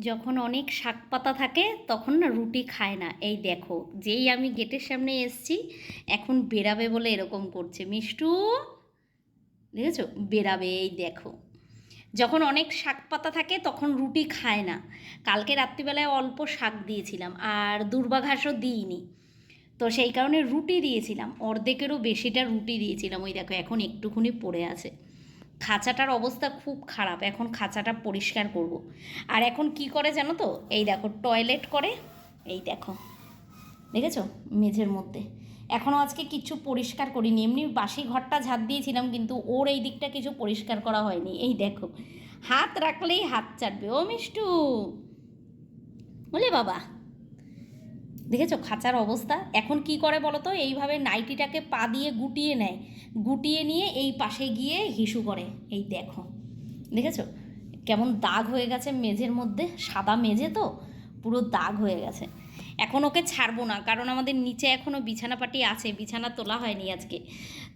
যখন অনেক শাক পাতা থাকে, তখন না রুটি খায় না। এই দেখো, যেই আমি গেটের সামনে এসছি, এখন বেরাবে বলে এরকম করছে। মিষ্টু, দেখেছ? বেরাবে এই দেখো। যখন অনেক শাক পাতা থাকে, তখন রুটি খায় না। কালকে রাত্রিবেলায় অল্প শাক দিয়েছিলাম, আর দুর্বা ঘাসও দিইনি। তো সেই কারণে রুটি দিয়েছিলাম, অর্ধেকেরও বেশিটা রুটি দিয়েছিলাম। ওই দেখো, এখন একটুখানি পড়ে আছে। খাঁচাটার অবস্থা খুব খারাপ, এখন খাঁচাটা পরিষ্কার করব। আর এখন কি করে জানো তো? এই দেখো টয়লেট করে, এই দেখো, দেখেছ? মেঝের মধ্যে। এখনও আজকে কিছু পরিষ্কার করিনি, এমনি বাসি ঘরটা ঝাঁট দিয়েছিলাম, কিন্তু ওর এই দিকটা কিছু পরিষ্কার করা হয়নি। এই দেখো, হাত রাখলেই হাত চাটবে। ও মিষ্টু, বলে বাবা দেখেছ খাঁচার অবস্থা? এখন কি করে বলো তো এইভাবে নাইটিটাকে পা দিয়ে গুটিয়ে নেয়। গুটিয়ে নিয়ে এই পাশে গিয়ে হিসু করে। এই দেখো। দেখেছ? কেমন দাগ হয়ে গেছে মেঝের মধ্যে। সাদা মেঝে তো? পুরো দাগ হয়ে গেছে। এখন ওকে ছাড়বো না, কারণ আমাদের নিচে এখনও বিছানাপাটি আছে। বিছানা তোলা হয়নি আজকে।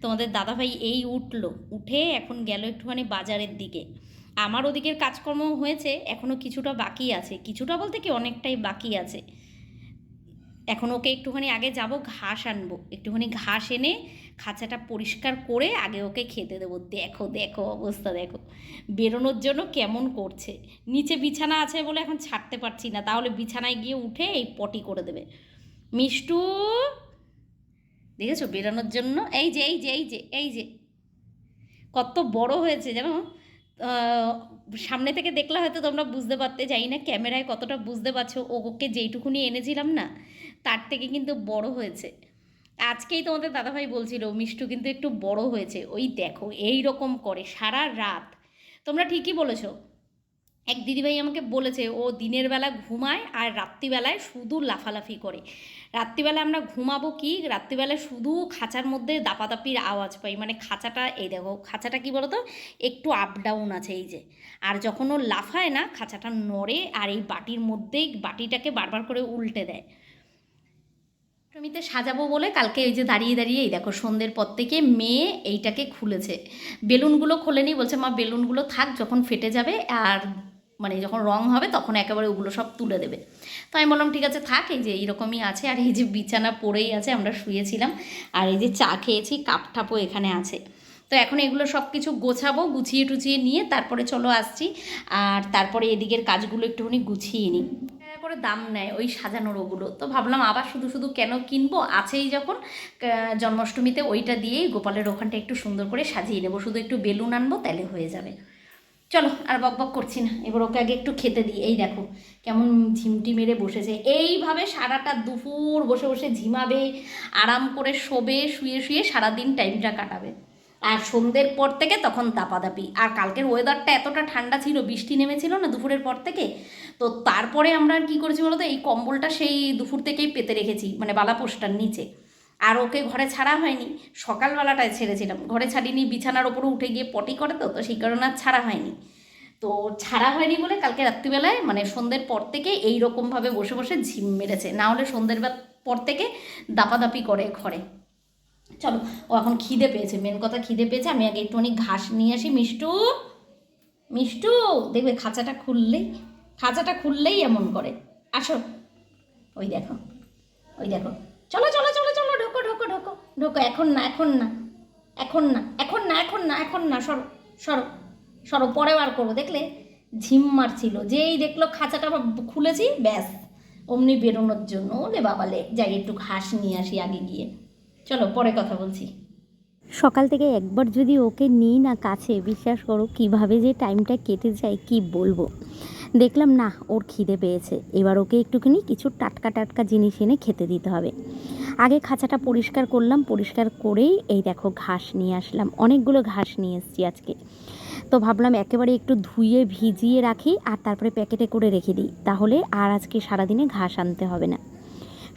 তোমাদের দাদাভাই এই উঠল। উঠে এখন গেল একটুখানি বাজারের দিকে। আমার ওদিকের কাজকর্ম হয়েছে এখনও কিছুটা বাকি আছে। কিছুটা বলতে কি, অনেকটাই বাকি আছে। এখন ওকে একটুখানি আগে যাব ঘাস আনব। একটুখানি ঘাস এনে খাঁচাটা পরিষ্কার করে আগে ওকে খেতে দেবো। দেখো দেখো অবস্থা দেখো। বেরোনোর জন্য কেমন করছে। নিচে বিছানা আছে বলে এখন ছাড়তে পারছি না। তাহলে বিছানায় গিয়ে উঠে এই পটি করে দেবে। মিষ্টু দেখেছ? বেরোনোর জন্য এই যে এই যে এই যে এই যে। কত বড় হয়েছে আহ, সামনে থেকে দেখলে হয়তো তোমরা বুঝতে পারতে যাই না ক্যামেরায় কতটা বুঝতে পারছ। ওকে যেইটুকুনি এনেছিলাম না তার থেকে কিন্তু বড় হয়েছে। আজকেই তোমাদের দাদাভাই বলছিল, মিষ্টু কিন্তু একটু বড় হয়েছে। ওই দেখো, এই রকম করে সারা রাত। তোমরা ঠিকই বলেছ। এক দিদিভাই আমাকে বলেছে, ও দিনের বেলা ঘুমায় আর রাত্রিবেলায় শুধু লাফালাফি করে। রাত্রিবেলা আমরা ঘুমাবো কি? রাত্রিবেলায় শুধু খাঁচার মধ্যে দাপাদাপির আওয়াজ পাই। মানে খাঁচাটা, এই দেখো, খাঁচাটা কি বলতো? একটু আপ ডাউন আছে এই যে। আর যখন ও লাফায় না, খাঁচাটা নড়ে আর এই বাটির মধ্যেই, বাটিটাকে বারবার করে উল্টে দেয়। অষ্টমীতে সাজাবো বলে কালকে এই যে দাঁড়িয়ে দাঁড়িয়ে, এই দেখো সন্ধ্যের পর থেকে মেয়ে এইটাকে খুলেছে। বেলুনগুলো খোলেনি, বলছে, মা, বেলুনগুলো থাক, যখন ফেটে যাবে আর মানে যখন রং হবে তখন একেবারে ওগুলো সব তুলে দেবে। তো আমি বললাম, ঠিক আছে, থাক, এই যে এইরকমই আছে, আর এই যে বিছানা পড়েই আছে, আমরা শুয়েছিলাম, আর এই যে চা খেয়েছি, কাপ ঠাপও এখানে আছে। তো এখন এগুলো সব কিছু গোছাবো, গুছিয়ে টুছিয়ে নিয়ে তারপরে চলো আসছি, আর তারপরে এদিকের কাজগুলো একটুখানি গুছিয়ে নিই। করে দাম নেয় ওই সাজানোর ওগুলো। তো ভাবলাম আবার শুধু শুধু কেন কিনবো? আছেই যখন জন্মাষ্টমীতে ওইটা দিয়েই গোপালের ওখানটা একটু সুন্দর করে সাজিয়ে নেব। শুধু একটু বেলুন আনব, তাহলে হয়ে যাবে। চলো, আর বক বক করছি না। এবার ওকে আগে একটু খেতে দিই। এই দেখো, কেমন ঝিমটি মেরে বসেছে। এইভাবে সারাটা দুপুর বসে বসে ঝিমাবে, আরাম করে শোবে, শুয়ে শুয়ে সারাদিন টাইমটা কাটাবে। আর সন্ধ্যের পর থেকে তখন দাপাদাপি। আর কালকের ওয়েদারটা এতটা ঠান্ডা ছিল, বৃষ্টি নেমেছিল না দুপুরের পর থেকে, তো তারপরে আমরা কী করেছি বলতো, এই কম্বলটা সেই দুপুর থেকেই পেতে রেখেছি মানে বালাপোস্টার নিচে। আর ওকে ঘরে ছাড়া হয়নি, সকালবেলাটায় ছেড়েছিলাম। ঘরে ছাড়িনি, বিছানার ওপরে উঠে গিয়ে পটি করে তো তো সেই কারণে আর ছাড়া হয়নি। তো ছাড়া হয়নি বলে কালকে রাত্রিবেলায় মানে সন্ধ্যের পর থেকে এই রকমভাবে বসে বসে ঝিম মেরেছে। না হলে সন্ধ্যের পর থেকে দাপাদাপি করে ঘরে। চলো, ও এখন খিদে পেয়েছে মেন কথা খিদে পেয়েছে, আমি আগে একটুখানি ঘাস নিয়ে আসি, মিষ্টু। মিষ্টু, দেখবে খাঁচাটা খুললেই খাঁচাটা খুললেই এমন করে। আসো। ওই দেখো ওই দেখো। চলো চলো চলো চলো, ঢোকো ঢোকো ঢোকো ঢোকো, এখন না এখন না এখন না এখন না এখন না এখন না, সরো সরো সরো পরে বার করো দেখলে ঝিম মারছিল, যেই দেখল খাঁচাটা খুলেছি, ব্যাস, অমনি বেরোনোর জন্য ওলে বাবালে, যাই একটু ঘাস নিয়ে আসি আগে গিয়ে। চলো, পরে কথা বলছি। সকাল থেকে একবার যদি ওকে নিই না কাছে, বিশ্বাস করো কীভাবে যে টাইমটা কেটে যায়, কি বলব? দেখলাম না, ওর খিদে পেয়েছে। এবার ওকে একটুখানি কিছু টাটকা টাটকা জিনিস এনে খেতে দিতে হবে। আগে খাঁচাটা পরিষ্কার করলাম, পরিষ্কার করেই এই দেখো ঘাস নিয়ে আসলাম। অনেকগুলো ঘাস নিয়ে এসেছি আজকে। তো ভাবলাম একেবারে একটু ধুয়ে ভিজিয়ে রাখি আর তারপরে প্যাকেটে করে রেখে দিই। তাহলে আর আজকে সারাদিনে ঘাস আনতে হবে না।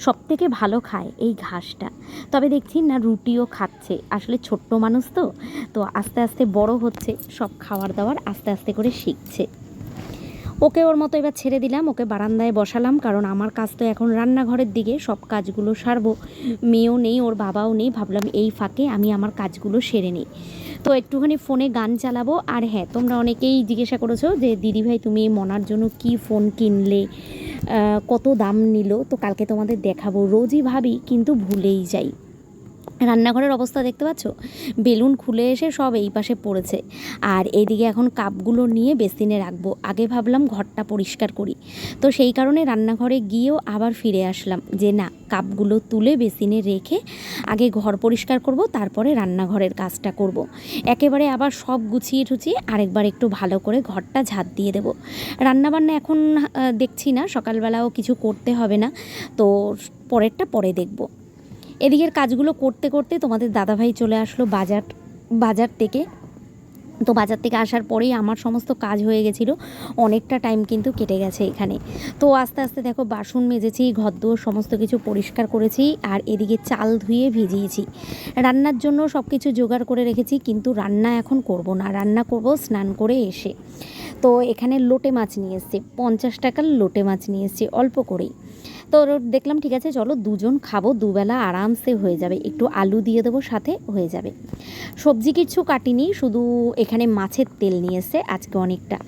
সব থেকে ভালো খায় এই ঘাসটা। তবে দেখছি না রুটিও খাচ্ছে। আসলে ছোট্ট মানুষ তো তো আস্তে আস্তে বড় হচ্ছে, সব খাওয়ার দাওয়ার আস্তে আস্তে করে শিখছে। ওকে ওর মতো এবার ছেড়ে দিলাম, ওকে বারান্দায় বসালাম, কারণ আমার কাজ তো এখন রান্নাঘরের দিকে, সব কাজগুলো সারবো। মেয়েও নেই, ওর বাবাও নেই, ভাবলাম এই ফাঁকে আমি আমার কাজগুলো সেরে নিই। তো একটুখানি ফোনে গান চালাবো। আর হ্যাঁ তোমরা অনেকেই জিজ্ঞাসা করেছ যে দিদিভাই তুমি মনার জন্য কি ফোন কিনলে? কত দাম নিল? তো কালকে তোমাদের দেখাবো। রোজই ভাবি, কিন্তু ভুলেই যাই। রান্নাঘরের অবস্থা দেখতে পাচ্ছ? বেলুন খুলে এসে সব এই পাশে পড়েছে। আর এদিকে এখন কাপগুলো নিয়ে বেসিনে রাখব। আগে ভাবলাম ঘরটা পরিষ্কার করি। তো সেই কারণে রান্নাঘরে গিয়েও আবার ফিরে আসলাম যে না, কাপগুলো তুলে বেসিনে রেখে আগে ঘর পরিষ্কার করব, তারপরে রান্নাঘরের কাজটা করব। একেবারে আবার সব গুছিয়ে টুছিয়ে আরেকবার একটু ভালো করে ঘরটা ঝাঁট দিয়ে দেবো। রান্নাবান্না এখন দেখছি না, সকালবেলাও কিছু করতে হবে না। তো পরেরটা পরে দেখব। এদিকের কাজগুলো করতে করতে তোমাদের দাদাভাই চলে আসলো বাজার বাজার থেকে। তো বাজার থেকে আসার পরেই আমার সমস্ত কাজ হয়ে গেছিল। অনেকটা টাইম কিন্তু কেটে গেছে এখানে। তো আস্তে আস্তে দেখো, বাসন মেজেছি, ঘরদোর সমস্ত কিছু পরিষ্কার করেছি আর এদিকে চাল ধুয়ে ভিজিয়েছি। রান্নার জন্য সব কিছু জোগাড় করে রেখেছি, কিন্তু রান্না এখন করব না। রান্না করব স্নান করে এসে। তো এখানে লোটে মাছ নিয়ে এসেছি, পঞ্চাশ টাকার লোটে মাছ নিয়ে এসেছি, অল্প করেই। তো দেখলাম, ঠিক আছে, চলো দুজন খাব, দুবেলা আরামসে হয়ে যাবে। একটু আলু দিয়ে দেবো, সাথে হয়ে যাবে। সবজি কিছু কাটিনি, শুধু এখানে মাছের তেল নিয়ে এসে আজকে অনেকটা।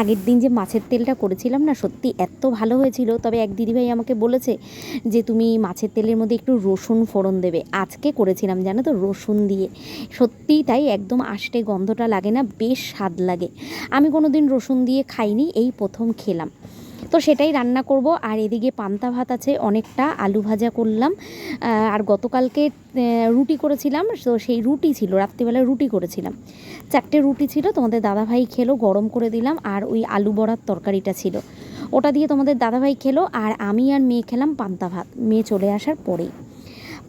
আগের দিন যে মাছের তেলটা করেছিলাম না, সত্যি এত ভালো হয়েছিল। তবে এক দিদিভাই আমাকে বলেছে যে, তুমি মাছের তেলের মধ্যে একটু রসুন ফোড়ন দেবে। আজকে করেছিলাম, জানো তো, রসুন দিয়ে। সত্যিই তাই, একদম আষ্টে গন্ধটা লাগে না, বেশ স্বাদ লাগে। আমি কোনো দিন রসুন দিয়ে খাইনি, এই প্রথম খেলাম। তো সেটাই রান্না করব। আর এদিকে পান্তা ভাত আছে, অনেকটা আলু ভাজা করলাম। আর গতকালকে রুটি করেছিলাম, তো সেই রুটি ছিল রাত্রিবেলায় রুটি করেছিলাম। চারটে রুটি ছিল, তোমাদের দাদাভাই খেলো, গরম করে দিলাম, আর ওই আলু বড়ার তরকারিটা ছিল। ওটা দিয়ে তোমাদের দাদাভাই খেলো, আর আমি আর মেয়ে খেলাম পান্তা ভাত, মেয়ে চলে আসার পরেই।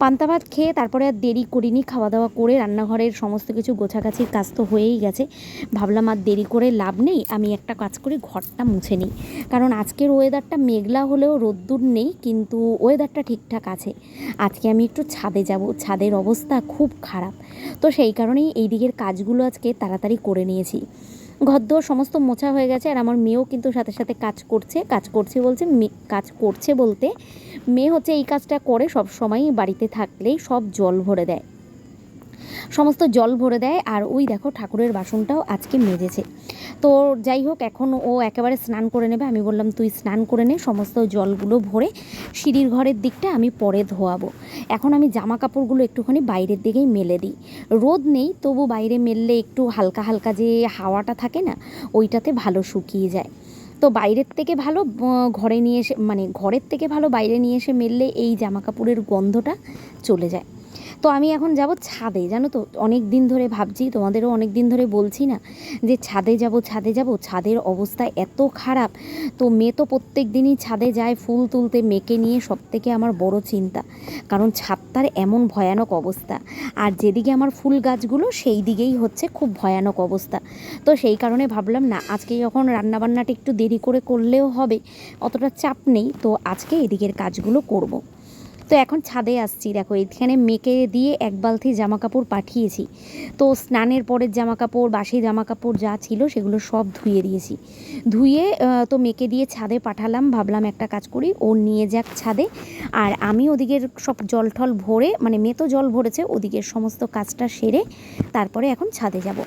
পান্তা ভাত খেয়ে তারপরে আর দেরি করিনি খাওয়া দাওয়া করে রান্নাঘরের সমস্ত কিছু গোছাগাছির কাজ তো হয়েই গেছে। ভাবলাম আর দেরি করে লাভ নেই, আমি একটা কাজ করি, ঘরটা মুছে নিই। কারণ আজকের ওয়েদারটা মেঘলা হলেও রোদ্দুর নেই, কিন্তু ওয়েদারটা ঠিকঠাক আছে। আজকে আমি একটু ছাদে যাব, ছাদের অবস্থা খুব খারাপ। তো সেই কারণেই এই দিকের কাজগুলো আজকে তাড়াতাড়ি করে নিয়েছি। ঘরদোর সমস্ত মোছা হয়ে গেছে আর আমার মেয়েও কিন্তু সাথে সাথে কাজ করছে কাজ করছে বলছে কাজ করছে বলতে মেয়ে হচ্ছে এই কাজটা করে সব সময় বাড়িতে থাকলেই সব জল ভরে দেয়। সমস্ত জল ভরে দেয় আর ওই দেখো ঠাকুরের বাসনটাও আজকে মেজেছে। তো যাই হোক, এখন ও একেবারে স্নান করে নেবে। আমি বললাম, তুই স্নান করে নে, সমস্ত জলগুলো ভরে সিঁড়ির ঘরের দিকটা আমি পরে ধোয়াবো। এখন আমি জামা কাপড়গুলো একটুখানি বাইরের দিকেই মেলে দিই। রোদ নেই, তবু বাইরে মেললে একটু হালকা হালকা যে হাওয়াটা থাকে না, ওইটাতে ভালো শুকিয়ে যায়। তো বাইরের থেকে ভালো ঘরে নিয়ে এসে মানে ঘরের থেকে ভালো বাইরে নিয়ে এসে মেললে এই জামা কাপড়ের গন্ধটা চলে যায়। তো আমি এখন যাব ছাদে, জানো তো? অনেক দিন ধরে ভাবছি, তোমাদেরও অনেক দিন ধরে বলছি না, যে ছাদে যাব ছাদে যাব, ছাদের অবস্থা এত খারাপ। তো মেয়ে তো প্রত্যেক দিনই ছাদে যায় ফুল তুলতে, মেয়েকে নিয়ে সব থেকে আমার বড় চিন্তা। কারণ ছাদটার এমন ভয়ানক অবস্থা। আর যেদিকে আমার ফুল গাছগুলো, সেই দিকেই হচ্ছে খুব ভয়ানক অবস্থা। তো সেই কারণে ভাবলাম, না, আজকে যখন রান্নাবান্নাটা একটু দেরি করে করলেও হবে, অতটা চাপ নেই, তো আজকে এদিকের কাজগুলো করব। তো এখন ছাদে আসছি। দেখো, এখানে মেকে দিয়ে এক বালতি জামা কাপড় পাঠিয়েছি। তো স্নানের পরের জামা কাপড় বাসি জামা কাপড় যা ছিল সেগুলো সব ধুয়ে দিয়েছি। ধুয়ে তো মেকে দিয়ে ছাদে পাঠালাম, ভাবলাম একটা কাজ করি, ও নিয়ে যাক ছাদে। আর আমি ওদিকের সব জল টল ভরে মানে মেতো জল ভরেছে, ওদিকের সমস্ত কাজটা সেরে তারপরে এখন ছাদে যাব।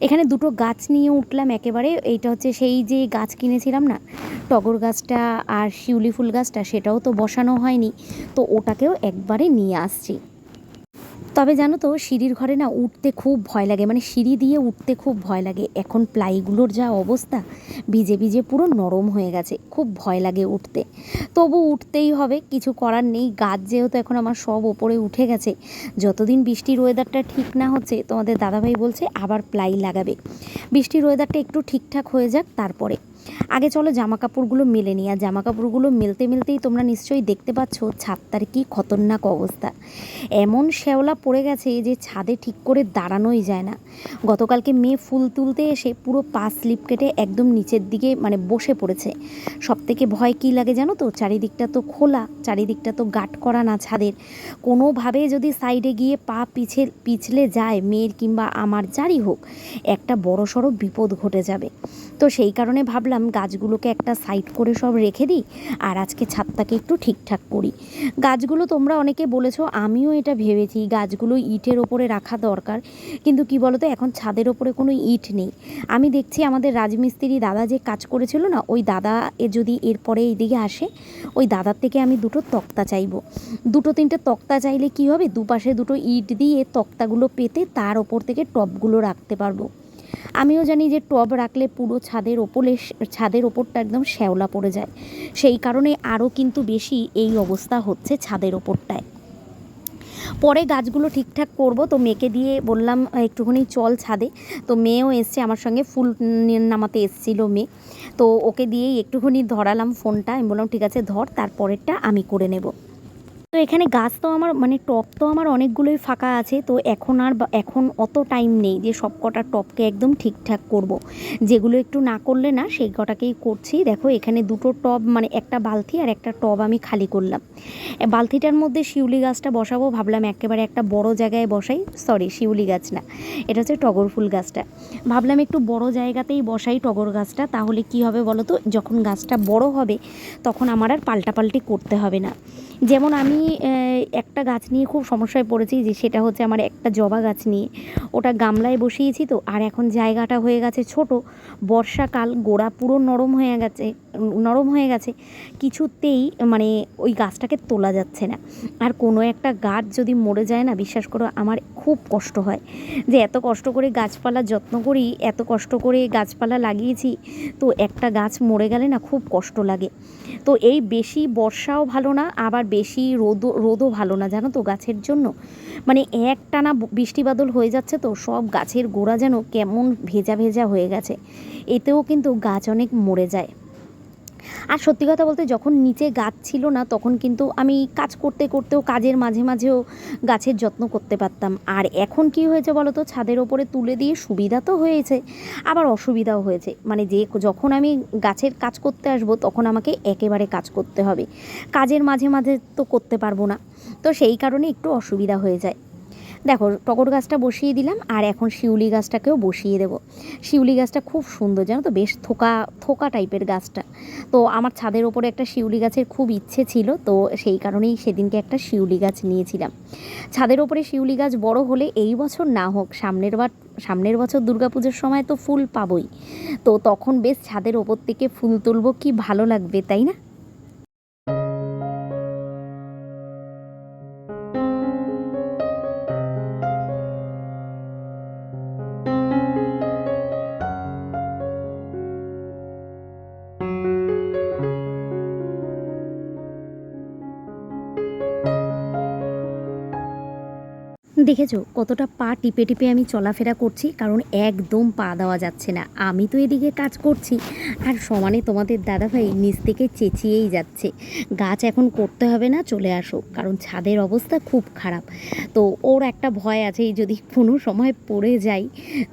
এখানে দুটো গাছ নিয়ে উঠলাম একেবারে। এইটা হচ্ছে সেই যে গাছ কিনেছিলাম না, টগর গাছটা আর শিউলি ফুল গাছটা, সেটাও তো বসানো হয়নি। তো ওটাকেও একবারে নিয়ে আসছি। তবে জানো তো, সিঁড়ির ঘরে না উঠতে খুব ভয় লাগে। মানে সিঁড়ি দিয়ে উঠতে খুব ভয় লাগে। এখন প্লাইগুলোর যা অবস্থা, ভিজে ভিজে পুরো নরম হয়ে গেছে। খুব ভয় লাগে উঠতে। তবু উঠতেই হবে, কিছু করার নেই। গাছ যেহেতু এখন আমার সব ওপরে উঠে গেছে, যতদিন বৃষ্টির ওয়েদারটা ঠিক না হচ্ছে, তোমাদের দাদাভাই বলছে আবার প্লাই লাগাবে। বৃষ্টির ওয়েদারটা একটু ঠিকঠাক হয়ে যাক, তারপরে। আগে চলো জামা কাপড়গুলো মেলে নিই, আর জামা কাপড়গুলো মেলতে মেলতেই তোমরা নিশ্চয়ই দেখতে পাচ্ছ ছাদটার কি খতরনাক অবস্থা। এমন শ্যাওলা পড়ে গেছে যে ছাদে ঠিক করে দাঁড়ানোই যায় না। গতকালকে মেয়ে ফুল তুলতে এসে পুরো পা স্লিপ কেটে একদম নিচের দিকে মানে বসে পড়েছে। সব থেকে ভয় কী লাগে জানো তো? চারিদিকটা তো খোলা, চারিদিকটা তো গাট করা না ছাদের। কোনোভাবে যদি সাইডে গিয়ে পা পিছে, পিছলে যায় মেয়ের কিংবা আমার, যারই হোক, একটা বড় সড়ো বিপদ ঘটে যাবে। তো সেই কারণে ভাবলাম গাছগুলোকে একটা সাইড করে সব রেখে দিই, আর আজকে ছাদটাকে একটু ঠিকঠাক করি। গাছগুলো তোমরা অনেকে বলেছ, আমিও এটা ভেবেছি, গাছগুলো ইটের ওপরে রাখা দরকার। কিন্তু কি বলতো, এখন ছাদের ওপরে কোনো ইট নেই। আমি দেখছি আমাদের রাজমিস্ত্রি দাদা যে কাজ করেছিল না, ওই দাদা এ যদি এরপরে এইদিকে আসে, ওই দাদার থেকে আমি দুটো তক্তা চাইব। দুটো তিনটে তক্তা চাইলে কি হবে? দুপাশে দুটো ইট দিয়ে তক্তাগুলো পেতে তার ওপর থেকে টবগুলো রাখতে পারব। আমিও জানি যে টব রাখলে পুরো ছাদের ওপরে ছাদের ওপরটা একদম শ্যাওলা পড়ে যায়। সেই কারণে আরও কিন্তু বেশি এই অবস্থা হচ্ছে ছাদের ওপরটায়। পরে গাছগুলো ঠিকঠাক করব, তো মেয়েকে দিয়ে বললাম একটুখানি চল ছাদে। তো মেয়েও এসছে, আমার সঙ্গে ফুল নামাতে এসছিল মেয়ে। তো ওকে দিয়েই একটুখানি ধরালাম ফোনটা। আমি বললাম, ঠিক আছে, ধর, তারপরেরটা আমি করে নেব। তো এখানে গাছ তো আমার মানে টপ তো আমার অনেকগুলোই ফাঁকা আছে, তো এখন আর এখন অত টাইম নেই যে সব কটা টপকে একদম ঠিকঠাক করব। যেগুলো একটু না করলে না, সেই কটাকেই করছি। দেখো এখানে দুটো টব মানে একটা বালতি আর একটা টব আমি খালি করলাম। বালতিটার মধ্যে শিউলি গাছটা বসাবো, ভাবলাম একেবারে একটা বড় জায়গায় বসাই। সরি শিউলি গাছ না, এটা হচ্ছে টগর ফুল গাছটা। ভাবলাম একটু বড় জায়গাতেই বসাই টগর গাছটা, তাহলে কি হবে বলো তো? যখন গাছটা বড় হবে, তখন আমার আর পাল্টাপাল্টি করতে হবে না। যেমন আমি একটা গাছ নিয়ে খুব সমস্যায় পড়েছি যে সেটা হচ্ছে আমার একটা জবা গাছ নিয়ে। ওটা গামলায় বসিয়েছি তো, আর এখন জায়গাটা হয়ে গেছে ছোট। বর্ষাকাল গোড়া পুরো নরম হয়ে গেছে, নরম হয়ে গেছে। কিছুতেই মানে ওই গাছটাকে তোলা যাচ্ছে না। আর কোনো একটা গাছ যদি মরে যায় না, বিশ্বাস করো আমার খুব কষ্ট হয়। যে এত কষ্ট করে গাছপালা যত্ন করি, এত কষ্ট করে গাছপালা লাগিয়েছি, তো একটা গাছ মরে গেলে না খুব কষ্ট লাগে। তো এই বেশি বর্ষাও ভালো না, আবার বেশি রোদও রোদও ভালো না, জানো তো, গাছের জন্য। মানে এক টানা বৃষ্টি বাদল হয়ে যাচ্ছে তো, সব গাছের গোড়া যেন কেমন ভেজা ভেজা হয়ে গেছে। এতেও কিন্তু গাছ অনেক মরে যায়। আর সত্যি কথা বলতে যখন নিচে গাছ ছিল না, তখন কিন্তু আমি কাজ করতে করতেও কাজের মাঝে মাঝেও গাছের যত্ন করতে পারতাম। আর এখন কি হয়েছে বলো তো ছাদের ওপরে তুলে দিয়ে সুবিধা তো হয়েছে, আবার অসুবিধাও হয়েছে। মানে যে যখন আমি গাছের কাজ করতে আসব, তখন আমাকে একেবারে কাজ করতে হবে। কাজের মাঝে মাঝে তো করতে পারব না। তো সেই কারণে একটু অসুবিধা হয়ে যায়। দেখো, টগর গাছটা বসিয়ে দিলাম, আর এখন শিউলি গাছটাকেও বসিয়ে দেবো। শিউলি গাছটা খুব সুন্দর, জানো তো, বেশ থোকা থোকা টাইপের গাছটা। তো আমার ছাদের ওপরে একটা শিউলি গাছের খুব ইচ্ছে ছিল, তো সেই কারণেই সেদিনকে একটা শিউলি গাছ নিয়েছিলাম। ছাদের ওপরে শিউলি গাছ বড় হলে এই বছর না হোক, সামনের বার, সামনের বছর দুর্গাপুজোর সময় তো ফুল পাবই। তো তখন বেশ ছাদের ওপর থেকে ফুল তুলবো, কি ভালো লাগবে, তাই না? দেখেছ? কতটা পা টিপে টিপে আমি চলাফেরা করছি, কারণ একদম পা দেওয়া যাচ্ছে না। আমি তো এদিকে কাজ করছি। আর সমানে তোমাদের দাদাভাই নিচ থেকে চেঁচিয়েই যাচ্ছে। গাছ এখন করতে হবে না, চলে আসো। কারণ ছাদের অবস্থা খুব খারাপ। তো ওর একটা ভয় আছে যদি কোনো সময় পড়ে যাই,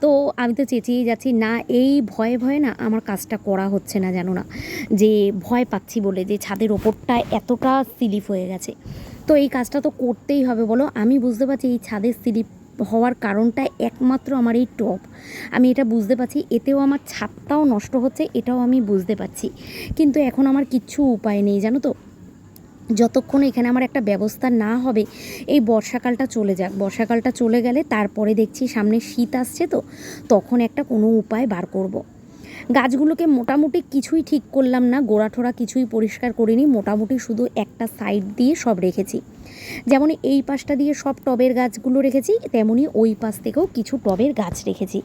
তো আমি তো চেঁচিয়েই যাচ্ছি। না, এই ভয়ে ভয়ে না আমার কাজটা করা হচ্ছে না জানো না। যে ভয় পাচ্ছি বলে, যে ছাদের ওপরটা এতটা স্লিপ হয়ে গেছে। তো এই কাজটা তো করতেই হবে, বলো। আমি বুঝতে পারছি এই ছাদের স্লিপ হওয়ার কারণটা একমাত্র আমার এই টপ আমি এটা বুঝতে পারছি, এতেও আমার ছাদটাও নষ্ট হচ্ছে, এটাও আমি বুঝতে পারছি। কিন্তু এখন আমার কিচ্ছু উপায় নেই, জানো তো? যতক্ষণ এখানে আমার একটা ব্যবস্থা না হবে, এই বর্ষাকালটা চলে যাক। বর্ষাকালটা চলে গেলে তারপরে দেখছি সামনে শীত আসছে তো, তখন একটা কোনো উপায় বার করব। গাছগুলোকে মোটামুটি কিছুই ঠিক করলাম না, গোড়াঠোড়া কিছুই পরিষ্কার করিনি, মোটামুটি শুধু একটা সাইড দিয়ে সব রেখেছি। যেমন এই পাশটা দিয়ে সব টবের গাছগুলো রেখেছি, তেমনি ওই পাশ থেকেও কিছু টবের গাছ রেখেছি।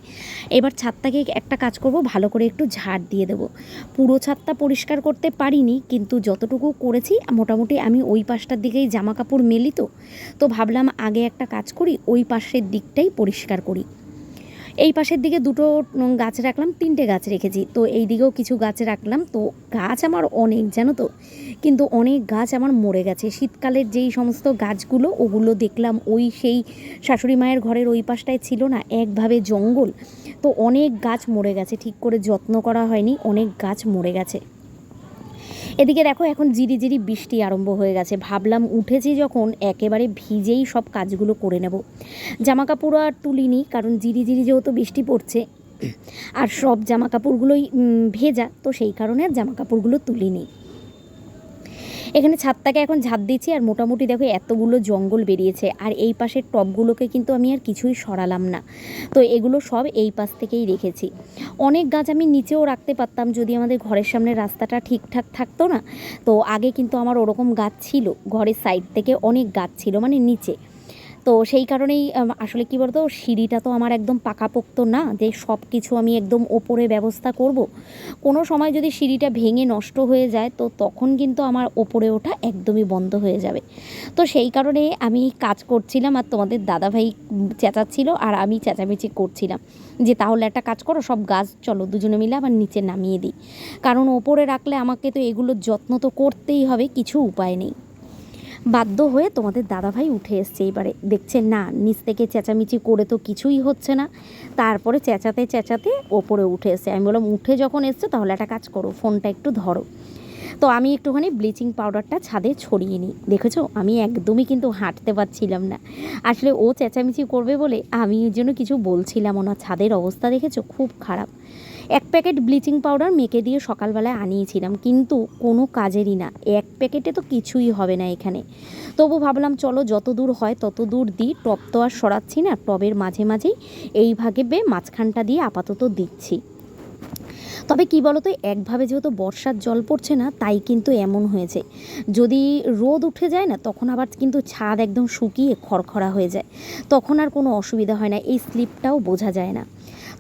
এবার ছাদটাকে একটা কাজ করব, ভালো করে একটু ঝাড় দিয়ে দেবো। পুরো ছাদটা পরিষ্কার করতে পারিনি, কিন্তু যতটুকু করেছি, মোটামুটি আমি ওই পাশটার দিকেই জামা কাপড় মেলি তো তো ভাবলাম আগে একটা কাজ করি, ওই পাশের দিকটাই পরিষ্কার করি। এই পাশের দিকে দুটো গাছ রাখলাম, তিনটে গাছ রেখেছি। তো এই দিকেও কিছু গাছ রাখলাম। তো গাছ আমার অনেক, জানো তো? কিন্তু অনেক গাছ আমার মরে গেছে। শীতকালের যেই সমস্ত গাছগুলো, ওগুলো দেখলাম ওই সেই শাশুড়ি মায়ের ঘরের ওই পাশটায় ছিল না, একভাবে জঙ্গল। তো অনেক গাছ মরে গেছে। ঠিক করে যত্ন করা হয়নি, অনেক গাছ মরে গেছে। এদিকে দেখো, এখন জিরি জিরি বৃষ্টি আরম্ভ হয়ে গেছে। ভাবলাম উঠেছি যখন একেবারে ভিজেই সব কাজগুলো করে নেব। জামা কাপড় আর তুলিনি, কারণ জিরি জিরি যেহেতু বৃষ্টি পড়ছে, আর সব জামা কাপড়গুলোই ভেজা, তো সেই কারণে জামা কাপড়গুলো তুলিনি। এখানে ছাদটাকে এখন ঝাঁপ দিচ্ছি আর মোটামুটি দেখো এতগুলো জঙ্গল বেরিয়েছে আর এই পাশের টপগুলোকে কিন্তু আমি আর কিছুই সরালাম না। তো এগুলো সব এই পাশ থেকেই রেখেছি। অনেক গাছ আমি নিচেও রাখতে পারতাম যদি আমাদের ঘরের সামনে রাস্তাটা ঠিকঠাক থাকতো না। তো আগে কিন্তু আমার ওরকম গাছ ছিল, ঘরের সাইড থেকে অনেক গাছ ছিল মানে নিচে। তো সেই কারণেই আসলে কি বলতো, সিঁড়িটা তো আমার একদম পাকাপোক্ত না যে সব কিছু আমি একদম ওপরে ব্যবস্থা করব। কোনো সময় যদি সিঁড়িটা ভেঙে নষ্ট হয়ে যায়, তো তখন কিন্তু আমার ওপরে ওঠা একদমই বন্ধ হয়ে যাবে। তো সেই কারণে আমি কাজ করছিলাম আর তোমাদের দাদাভাই চেঁচাচ্ছিল আর আমি চেঁচামেচি করছিলাম যে তাহলে একটা কাজ করো, সব গাছ চলো দুজনে মিলে আবার নিচে নামিয়ে দিই। কারণ ওপরে রাখলে আমাকে তো এগুলোর যত্ন তো করতেই হবে, কিছু উপায় নেই। বাধ্য হয়ে তোমাদের দাদাভাই উঠে এসছে এবারে। দেখছে না, নিচ থেকে চেঁচামেচি করে তো কিছুই হচ্ছে না। তারপরে চেঁচাতে চেঁচাতে ওপরে উঠে এসছে। আমি বললাম, উঠে যখন এসছে তাহলে একটা কাজ করো, ফোনটা একটু ধরো। তো আমি একটুখানি ব্লিচিং পাউডারটা ছাদে ছড়িয়ে নিই। দেখেছ? আমি একদমই কিন্তু হাঁটতে পারছিলাম না। আসলে ও চেঁচামেচি করবে বলে আমি এর জন্য কিছু বলছিলাম না। ছাদের অবস্থা দেখেছ? খুব খারাপ। এক প্যাকেট ব্লিচিং পাউডার মেখে দিয়ে সকালবেলায় আনিয়েছিলাম, কিন্তু কোনো কাজেরই না। এক প্যাকেটে তো কিছুই হবে না এখানে। তবু ভাবলাম, চলো যত দূর হয় তত দূর দিই টব তো আর সরাচ্ছি না, টবের মাঝে মাঝেই এই ভাগে বে মাঝখানটা দিয়ে আপাতত দিচ্ছি। তবে কি বলতো, একভাবে যেহেতু বর্ষার জল পড়ছে না, তাই কিন্তু এমন হয়েছে। যদি রোদ উঠে যায় না, তখন আবার কিন্তু ছাদ একদম শুকিয়ে খড়খড়া হয়ে যায়। তখন আর কোনো অসুবিধা হয় না, এই স্লিপটাও বোঝা যায় না।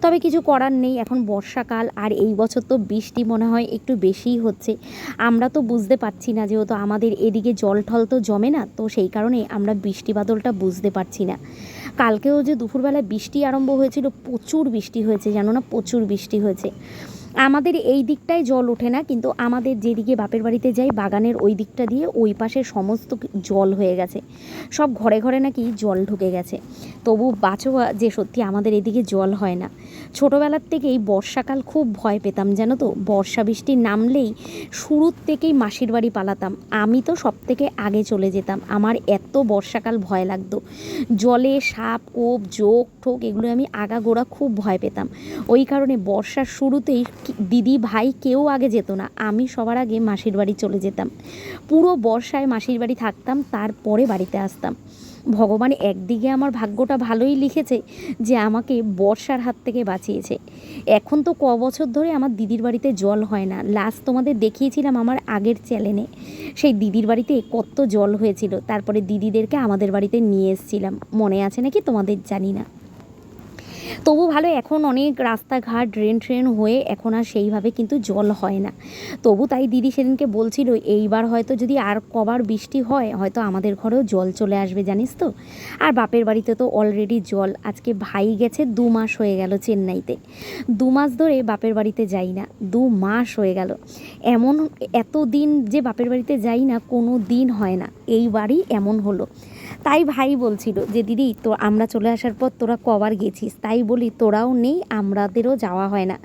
তবে কিছু করার নেই, এখন বর্ষাকাল আর এই বছর তো বৃষ্টি মনে হয় একটু বেশিই হচ্ছে। আমরা তো বুঝতে পারছি না, যেহেতু আমাদের এদিকে জল ঠল তো জমে না, তো সেই কারণে আমরা বৃষ্টি বাদলটা বুঝতে পারছি না। কালকেও যে দুপুরবেলায় বৃষ্টি আরম্ভ হয়েছিল, প্রচুর বৃষ্টি হয়েছে, জানো না? প্রচুর বৃষ্টি হয়েছে। আমাদের এই দিকটায় জল ওঠে না, কিন্তু আমাদের যেদিকে বাপের বাড়িতে যাই, বাগানের ওই দিকটা দিয়ে ওই পাশে সমস্ত জল হয়ে গেছে। সব ঘরে ঘরে নাকি জল ঢুকে গেছে। তবু বাঁচো যে সত্যি আমাদের এদিকে জল হয় না। ছোটোবেলার থেকেই বর্ষাকাল খুব ভয় পেতাম, জানো তো? বর্ষা বৃষ্টি নামলেই শুরুর থেকেই মাসির বাড়ি পালাতাম। আমি তো সব থেকে আগে চলে যেতাম। আমার এত বর্ষাকাল ভয় লাগতো। জলে সাপ, কোপ, জোক, ঠোক, এগুলো আমি আগাগোড়া খুব ভয় পেতাম। ওই কারণে বর্ষার শুরুতেই দিদি ভাই কেউ আগে যেত না। আমি সবার আগে মাসির বাড়ি চলে যেতাম। পুরো বর্ষায় মাসির বাড়ি থাকতাম, তারপরে বাড়িতে আসতাম। ভগবান একদিকে আমার ভাগ্যটা ভালোই লিখেছে যে আমাকে বর্ষার হাত থেকে বাঁচিয়েছে। এখন তো ক বছর ধরে আমার দিদির বাড়িতে জল হয় না। লাস্ট তোমাদের দেখিয়েছিলাম আমার আগের চ্যানেলে। সেই দিদির বাড়িতে কত জল হয়েছিল। তারপরে দিদিদেরকে আমাদের বাড়িতে নিয়ে এসেছিলাম। মনে আছে নাকি? তোমাদের জানি না। তবু ভালো, এখন অনেক রাস্তাঘাট ড্রেন ট্রেন হয়ে এখন আর সেইভাবে কিন্তু জল হয় না। তবু তাই দিদি সেদিনকে বলছিল, এইবার হয়তো যদি আর কবার বৃষ্টি হয়, হয়তো আমাদের ঘরেও জল চলে আসবে, জানিস তো? আর বাপের বাড়িতে তো অলরেডি জল। আজকে ভাই গেছে দু মাস হয়ে গেল চেন্নাইতে। দু মাস ধরে বাপের বাড়িতে যাই না, দু মাস হয়ে গেল। এমন এত দিন যে বাপের বাড়িতে যাই না, কোনো দিন হয় না। এইবারই এমন হলো। তাই ভাই বলছিল যে, দিদি, তো আমরা চলে আসার পর তোরা কবার গেছিস? তাই বলি, তোরাও নেই আমাদেরও যাওয়া হয় না।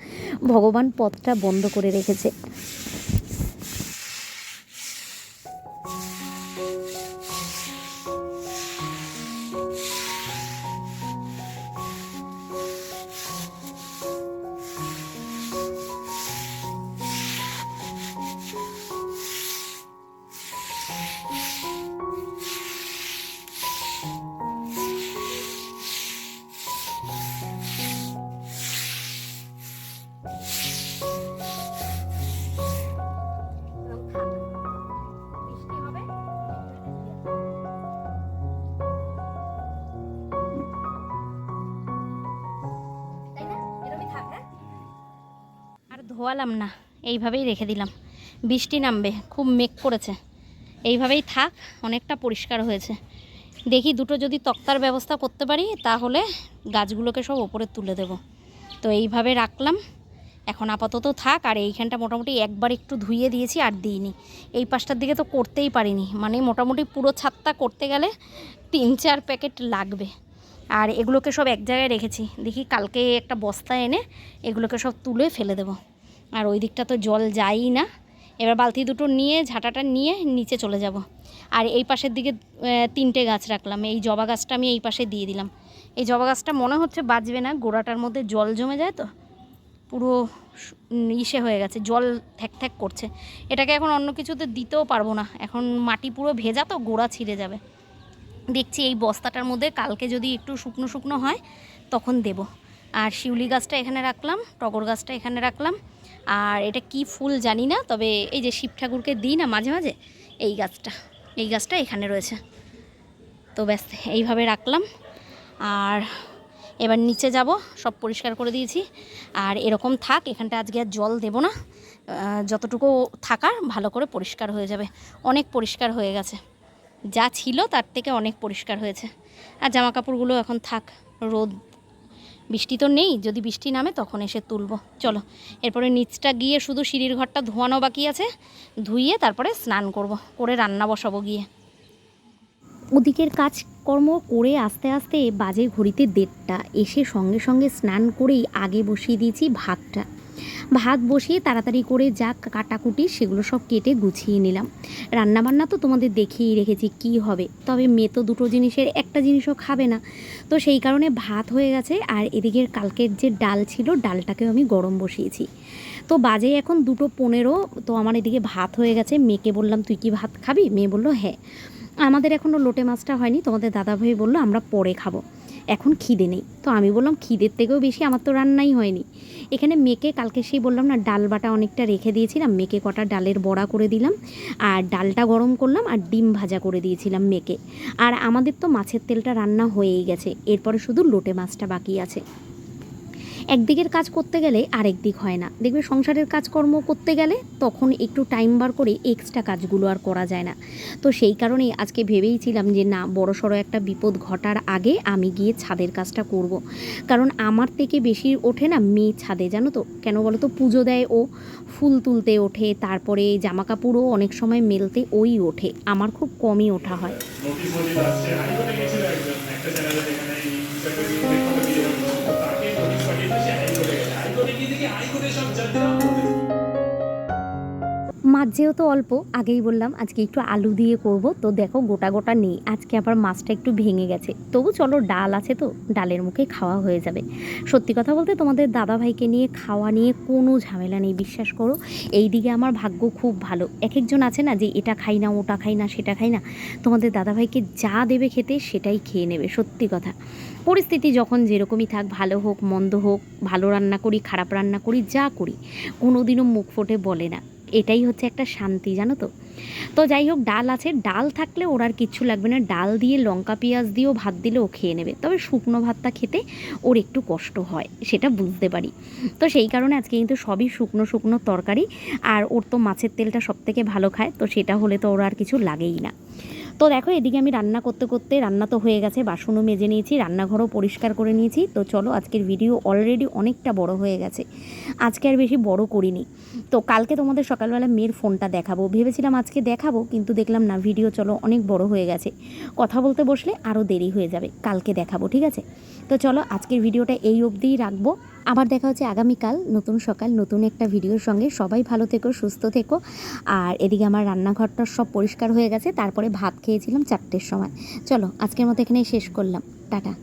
ভগবান পথটা বন্ধ করে রেখেছে। ধোয়ালাম না, এইভাবেই রেখে দিলাম। বৃষ্টি নামবে, খুব মেঘ করেছে। এইভাবেই থাক, অনেকটা পরিষ্কার হয়েছে। দেখি দুটো যদি তক্তার ব্যবস্থা করতে পারি, তাহলে গাছগুলোকে সব ওপরে তুলে দেব। তো এইভাবে রাখলাম। এখন আপাতত থাক, আর এইখানটা মোটামুটি একবার একটু ধুইয়ে দিয়েছি আর দিইনি। এই পাশটার দিকে তো করতেই পারিনি। মানে মোটামুটি পুরো ছাদটা করতে গেলে তিন চার প্যাকেট লাগবে। আর এগুলোকে সব এক জায়গায় রেখেছি। দেখি কালকে একটা বস্তা এনে এগুলোকে সব তুলে ফেলে দেবো। আর ওই দিকটা তো জল যায়ই না। এবার বালতি দুটো নিয়ে, ঝাঁটাটা নিয়ে নিচে চলে যাব। আর এই পাশের দিকে তিনটে গাছ রাখলাম। এই জবা গাছটা আমি এই পাশে দিয়ে দিলাম। এই জবা গাছটা মনে হচ্ছে বাঁচবে না। গোড়াটার মধ্যে জল জমে যায় তো, পুরো ইসে হয়ে গেছে। জল থ্যাক থ্যাক করছে। এটাকে এখন অন্য কিছুতে দিতেও পারব না। এখন মাটি পুরো ভেজা তো, গোড়া ছিঁড়ে যাবে। দেখছি এই বস্তাটার মধ্যে কালকে যদি একটু শুকনো শুকনো হয়, তখন দেব। আর শিউলি গাছটা এখানে রাখলাম, টগর গাছটা এখানে রাখলাম। আর এটা কি ফুল জানি না, তবে এই যে শিব ঠাকুরকে দিই না মাঝে মাঝে, এই গাছটা এই গাছটা এখানে রয়েছে। তো ব্যাস, এইভাবে রাখলাম। আর এবার নিচে যাব, সব পরিষ্কার করে দিয়েছি। আর এরকম থাক, এখানটা আজকে আর জল দেব না। যতটুকু থাকার, ভালো করে পরিষ্কার হয়ে যাবে। অনেক পরিষ্কার হয়ে গেছে। যা ছিল, তার থেকে অনেক পরিষ্কার হয়েছে। আর জামা কাপড়গুলো এখন থাক, রোদ বৃষ্টি তো নেই, যদি বৃষ্টি নামে তখন এসে তুলবো। চলো, এরপরে নিচটা গিয়ে শুধু সিঁড়ির ঘরটা ধোয়ানো বাকি আছে, ধুইয়ে তারপরে স্নান করব, করে রান্না বসাবো গিয়ে। ওদিকের কাজকর্ম করে আস্তে আস্তে বাজে ঘড়িতে দেড়টা, এসে সঙ্গে সঙ্গে স্নান করেই আগে বসিয়ে দিয়েছি ভাতটা। ভাত বসিয়ে তাড়াতাড়ি করে যা কাটাকুটি সেগুলো সব কেটে গুছিয়ে নিলাম। রান্নাবান্না তো তোমাদের দেখিয়েই রেখেছি কি হবে, তবে মেয়ে তো দুটো জিনিসের একটা জিনিসও খাবে না। তো সেই কারণে ভাত হয়ে গেছে আর এদিকের কালকের যে ডাল ছিল, ডালটাকেও আমি গরম বসিয়েছি। তো বাজে এখন দুটো পনেরো, তো আমার এদিকে ভাত হয়ে গেছে। মেয়েকে বললাম, তুই কি ভাত খাবি? মেয়ে বলল হ্যাঁ। আমাদের এখনও লোটে মাছটা হয়নি, তোমাদের দাদাভাই বলল, আমরা পরে খাব। এখন খিদে নেই। তো আমি বললাম, খিদের থেকেও বেশি, আমার তো রান্নাই হয়নি। এখানে মেকে, কালকে সেই বললাম না, ডাল বাটা অনেকটা রেখে দিয়েছিলাম, মেকে কটা ডালের বড়া করে দিলাম, আর ডালটা গরম করলাম, আর ডিম ভাজা করে দিয়েছিলাম মেকে। আর আমাদের তো মাছের তেলটা রান্না হয়েই গেছে, এরপরে শুধু লোটে মাছটা বাকি আছে। একদিকের কাজ করতে গেলে আরেক দিক হয় না। দেখবে সংসারের কাজকর্ম করতে গেলে তখন একটু টাইম বার করে এক্সট্রা কাজগুলো আর করা যায় না। তো সেই কারণেই আজকে ভেবেইছিলাম যে না, বড় সড়ো একটা বিপদ ঘটার আগে আমি গিয়ে ছাদের কাজটা করব। কারণ আমার থেকে বেশি ওঠে না মেয়ে ছাদে, জানো তো? কেন বলো তো পুজো দেয় ও, ফুল তুলতে ওঠে, তারপরে জামা কাপড়ও অনেক সময় মেলতে ওই ওঠে। আমার খুব কমই ওঠা হয়। হাইকোর্টে সব জাতীয় মাছ যেহেতু অল্প, আগেই বললাম আজকে একটু আলু দিয়ে করব। তো দেখো গোটা গোটা নেই, আজকে আবার মাছটা একটু ভেঙে গেছে। তবু চলো ডাল আছে তো, ডালের মুখে খাওয়া হয়ে যাবে। সত্যি কথা বলতে তোমাদের দাদা ভাইকে নিয়ে খাওয়া নিয়ে কোনো ঝামেলা নেই, বিশ্বাস করো। এই দিকে আমার ভাগ্য খুব ভালো। এক একজন আছে না যে এটা খাই না, ওটা খাই না, সেটা খাই না। তোমাদের দাদা ভাইকে যা দেবে খেতে সেটাই খেয়ে নেবে, সত্যি কথা। পরিস্থিতি যখন যেরকমই থাক, ভালো হোক, মন্দ হোক, ভালো রান্না করি, খারাপ রান্না করি, যা করি, কোনোদিনও মুখ ফোটে বলে না। এটাই হচ্ছে একটা শান্তি জানো তো? তো যাই হোক, ডাল আছে। ডাল থাকলে ওর আর কিচ্ছু লাগবে না। ডাল দিয়ে, লঙ্কা, পেঁয়াজ দিয়েও ভাত দিলে ও খেয়ে নেবে। তবে শুকনো ভাতটা খেতে ওর একটু কষ্ট হয়, সেটা বুঝতে পারি। তো সেই কারণে আজকে কিন্তু সবই শুকনো শুকনো তরকারি। আর ওর তো মাছের তেলটা সব থেকে ভালো খায়, তো সেটা হলে তো ওর আর কিছু লাগেই না। তো দেখো, এদিকে আমি রান্না করতে করতে রান্না তো হয়ে গেছে। বাসনও মেজে নিয়েছি, রান্নাঘরও পরিষ্কার করে নিয়েছি। তো চলো, আজকের ভিডিও অলরেডি অনেকটা বড় হয়ে গেছে। আজকে আর বেশি বড় করিনি। তো কালকে তোমাদের সকালবেলা মেয়ের ফোনটা দেখাবো। ভেবেছিলাম আজকে দেখাবো, কিন্তু দেখলাম না, ভিডিও চলো অনেক বড় হয়ে গেছে। কথা বলতে বসলে আরও দেরি হয়ে যাবে, কালকে দেখাবো, ঠিক আছে? তো চলো আজকের ভিডিওটা এই অবধিই রাখব। আবার দেখা হচ্ছে আগামীকাল, নতুন সকাল, নতুন একটা ভিডিওর সঙ্গে। সবাই ভালো থেকো, সুস্থ থেকো। আর এদিকে আমার রান্নাঘরটা সব পরিষ্কার হয়ে গেছে, তারপরে ভাত খেয়েছিলাম চারটের সময়। চলো আজকের মতো এখানেই শেষ করলাম। টাটা।